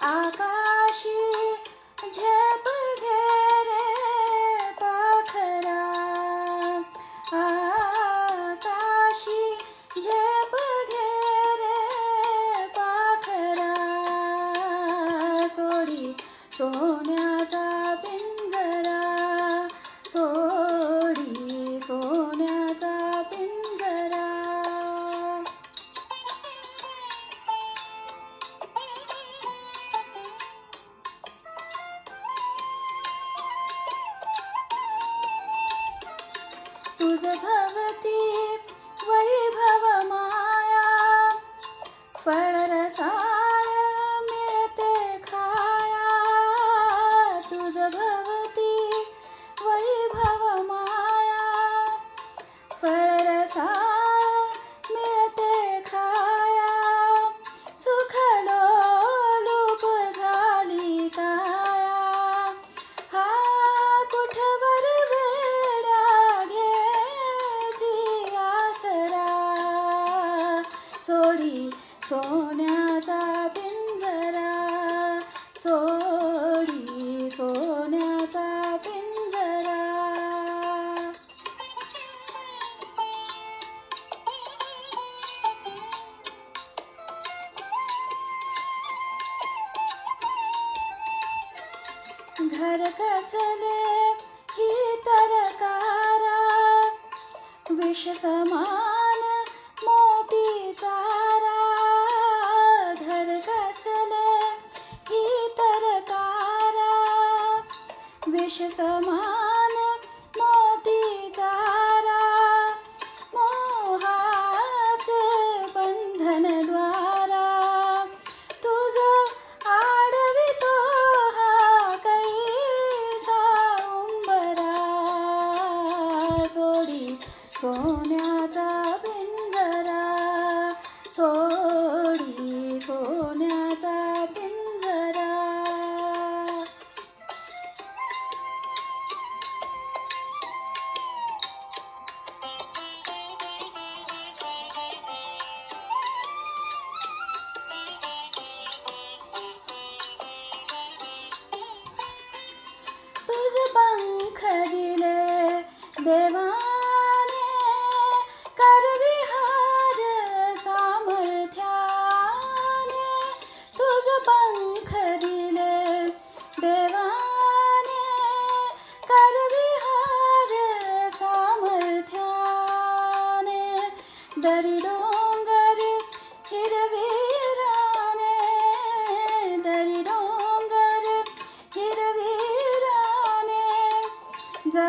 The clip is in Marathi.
아가씨 제발 तुझ भवती वैभव माया. फळरसाळ मिळते खाया. तुझ भवती वैभव माया. फळरसाळ सोडी सोन्याचा पिंजरा. सोडी सोन्याचा पिंजरा. घर कसले ही तरकारा. विष समान समान मोती चारा मोहाचे बंधन द्वारा. तुझ आडवितो हा कैसा उंबरा. सोडी सोन्याचा पिंजरा सो தரிடோங்கரு இரவீரானே தரிடோங்கரு இரவீரானே ஜா